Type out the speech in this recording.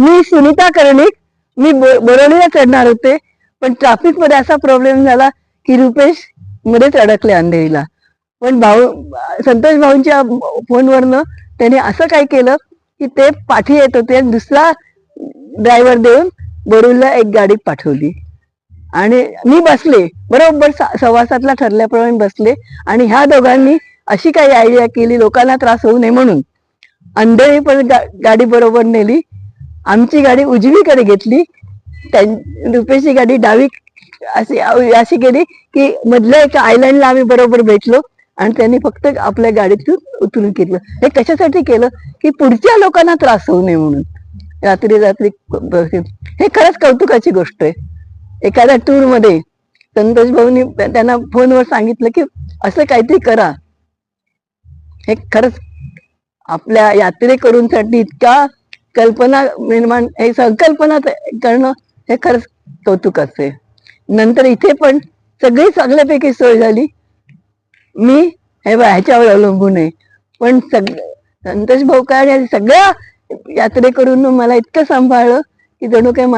मी सुनीता कर्णिक. मी बो- चढणार होते पण ट्रॅफिकमध्ये असा प्रॉब्लेम झाला की रुपेश मध्येच अडकले अंधेरीला. पण भाऊ संतोष भाऊंच्या फोनवरनं त्याने असं काय केलं की ते पाठी येत होते आणि दुसरा ड्रायव्हर देऊन बोरिवलीला एक गाडी पाठवली. आणि मी बसले बरोबर सा- सव्वा सातला ठरल्याप्रमाणे बसले आणि ह्या दोघांनी अशी काही आयडिया केली लोकांना त्रास होऊ नये म्हणून. अंधेरी पण गाडी बरोबर नेली. आमची गाडी उजवीकडे घेतली रुपेशची गाडी डावी अशी अशी गेली की मधल्या एका आयलंडला आम्ही बरोबर भेटलो आणि त्यांनी फक्त आपल्या गाडीतून उतरून घेतलं हे कशासाठी केलं की पुढच्या लोकांना त्रास होऊ नये म्हणून. रात्री रात्री हे खरंच कौतुकाची गोष्ट आहे. एखाद्या टूरमध्ये संतोष भाऊनी त्यांना फोनवर सांगितलं की असं काहीतरी करा. हे खरंच आपल्या यात्रेकरूंसाठी इतका कल्पना निर्माण हे संकल्पना करणं हे खरंच कौतुक असते. नंतर इथे पण सगळी चांगल्यापैकी सोय झाली. मी हे ह्याच्यावर अवलंबून आहे. पण सग संतोष भाऊ काय सगळ्या यात्रेकरूंनी मला इतकं सांभाळलं की जणू काही